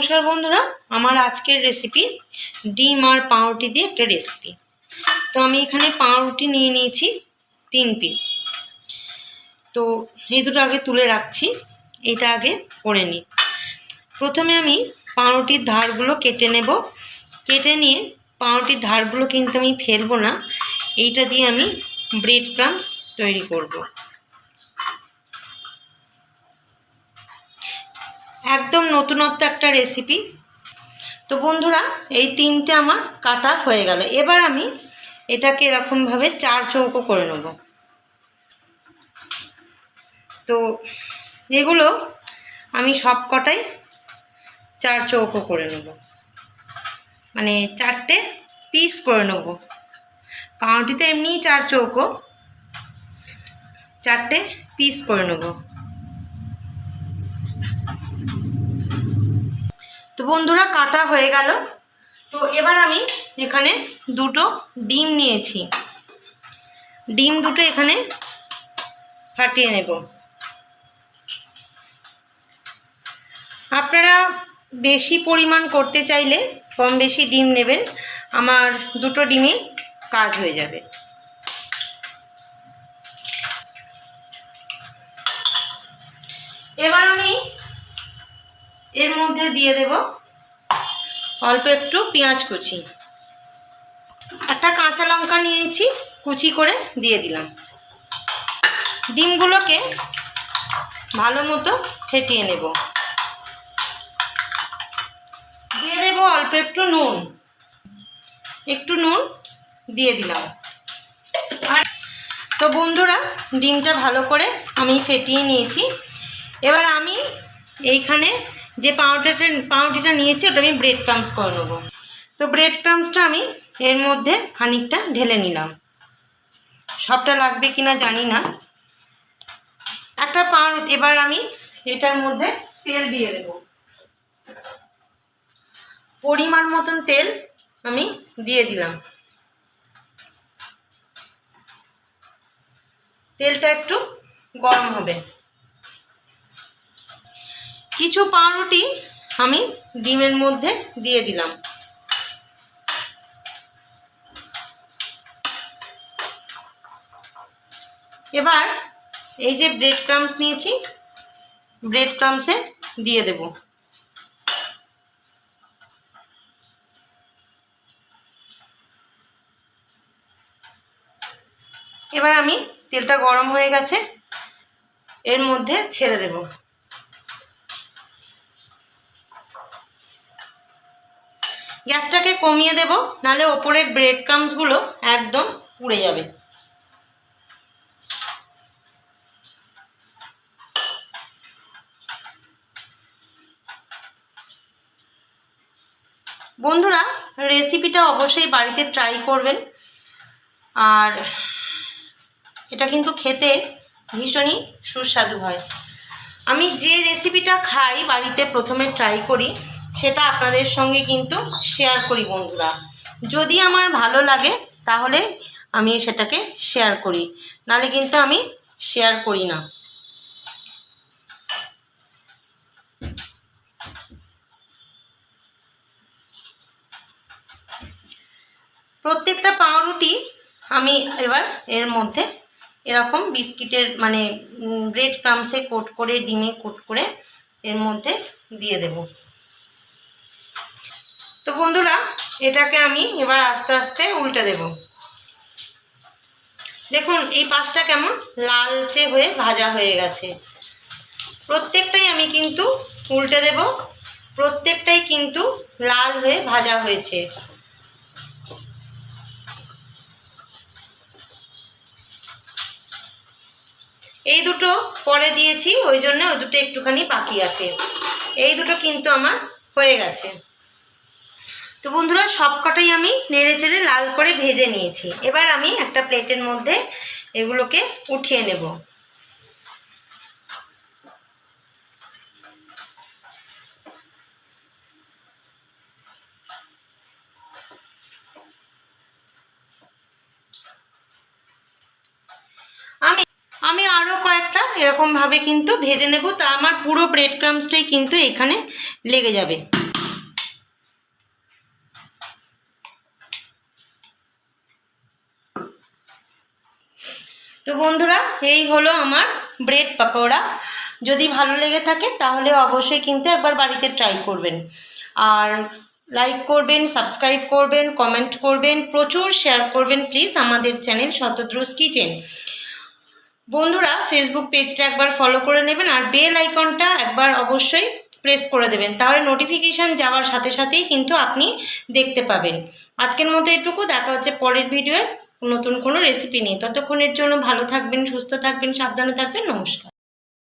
নমস্কার বন্ধুরা, আমার আজকের রেসিপি ডিম আর পাউরুটি দিয়ে একটা রেসিপি তো আমি এখানে পাউরুটি নিয়ে নিয়েছি তিন পিস তো এই দুটো আগে তুলে রাখছি, এটা আগে করে নিই। প্রথমে আমি পাউরুটির ধারগুলো কেটে নেব। কেটে নিয়ে পাউরুটির ধারগুলো কিন্তু আমি ফেলব না, এইটা দিয়ে আমি ব্রেড ক্রামস তৈরি করব। একদম নতুনত্ব একটা রেসিপি তো বন্ধুরা, এই তিনটে আমার কাটা হয়ে গেল। এবার আমি এটাকে এরকমভাবে চার চৌকো করে নেব। তো এগুলো আমি সব কটাই চার চৌকো করে নেব। মানে চারটে পিস করে নেব। পাউরুটি তো এমনিই চার চৌকো। চারটে পিস করে নেব। তো বন্ধুরা, কাটা হয়ে গেল। তো এবার আমি এখানে দুটো ডিম নিয়েছি। ডিম দুটো এখানে ফাটিয়ে নেব। আপনারা বেশি পরিমাণ করতে চাইলে কম বেশি ডিম নেবেন। আমার দুটো ডিমই কাজ হয়ে যাবে। এবার আমি এর মধ্যে দিয়ে দেব অল্প একটু পেঁয়াজ কুচি। একটা কাঁচা লঙ্কা নিয়েছি, কুচি করে দিয়ে দিলাম। ডিমগুলোকে ভালো মতো ফেটিয়ে নেব। দিয়ে দেব অল্প একটু নুন। একটু নুন দিয়ে দিলাম। আর তো বন্ধুরা, ডিমটা ভালো করে আমি ফেটিয়ে নিয়েছি। এবার আমি এইখানে যে পাউরুটিটা পাউরুটিটা নিয়েছি, ওটা আমি ব্রেড ক্রামস করে নেব। তো ব্রেড ক্রামসটা আমি এর মধ্যে খানিকটা ঢেলে নিলাম। সবটা লাগবে কিনা জানি না। একটা পাউরুটি, এবার আমি এটার মধ্যে তেল দিয়ে দেব। পরিমাণ মতন তেল আমি দিয়ে দিলাম। তেলটা একটু গরম হবে। কিছু পাউরুটি আমি ডিমের মধ্যে দিয়ে দিলাম। এবার এই যে ব্রেড ক্রামস নিয়েছি ব্রেড ক্রামসে দিয়ে দেব। এবার আমি তেলটা গরম হয়ে গেছে, এর মধ্যে ছেড়ে দেবো। গ্যাসটাকে কমিয়ে দেব, নালে ওপরের ব্রেড ক্রামসগুলো একদম পুড়ে যাবে। বন্ধুরা রেসিপিটা অবশ্যই বাড়িতে ট্রাই করবেন। আর এটা কিন্তু খেতে ভীষণই সুস্বাদু হয়। আমি যে রেসিপিটা খাই বাড়িতে প্রথমে ট্রাই করি সেটা আপনাদের সঙ্গে কিন্তু শেয়ার করি বন্ধুরা। যদি আমার ভালো লাগে, তাহলে আমি সেটাকে শেয়ার করি। নালে কিন্তু আমি শেয়ার করি না। প্রত্যেকটা পাউরুটি আমি এবার এর মধ্যে এরকম বিস্কিটের মানে ব্রেড ক্রামসে কোট করে, ডিমে কোট করে এর মধ্যে দিয়ে দেবো। তো বন্ধুরা, এটাকে আমি এবার আস্তে আস্তে উল্টে দেব। দেখুন, এই পাশটা কেমন লালচে হয়ে ভাজা হয়ে গেছে। প্রত্যেকটাই আমি কিন্তু উল্টে দেব। প্রত্যেকটাই কিন্তু লাল হয়ে ভাজা হয়েছে। এই দুটো পরে দিয়েছি, ওই জন্য ওই দুটো একটুখানি বাকি আছে। এই দুটো কিন্তু আমার হয়ে গেছে। তো বন্ধুরা সব কটাই আমি নেড়ে চেড়ে লাল করে ভেজে নিয়েছি। এবার আমি একটা প্লেটের মধ্যে এগুলোকে উঠিয়ে নেব। আমি আমি আরও কয়েকটা এরকমভাবে কিন্তু ভেজে নেব। তা আমার পুরো ব্রেড ক্রামসটাই কিন্তু এখানে লেগে যাবে। তো বন্ধুরা, এই হলো আমার ব্রেড পাকোড়া। যদি ভালো লেগে থাকে, তাহলে অবশ্যই কিন্তু একবার বাড়িতে ট্রাই করবেন। আর লাইক করবেন সাবস্ক্রাইব করবেন কমেন্ট করবেন, প্রচুর শেয়ার করবেন প্লিজ আমাদের চ্যানেল শতদ্রুস কিচেন বন্ধুরা ফেসবুক পেজটা একবার ফলো করে নেবেন আর বেল আইকনটা একবার অবশ্যই প্রেস করে দেবেন। তাহলে নোটিফিকেশান যাওয়ার সাথে সাথেই কিন্তু আপনি দেখতে পাবেন। আজকের মতো এটুকু, দেখা হচ্ছে পরের ভিডিওয়ে নতুন কোনো রেসিপি নিয়ে ততক্ষণের জন্য ভালো থাকবেন সুস্থ থাকবেন সাবধানে থাকবেন। নমস্কার।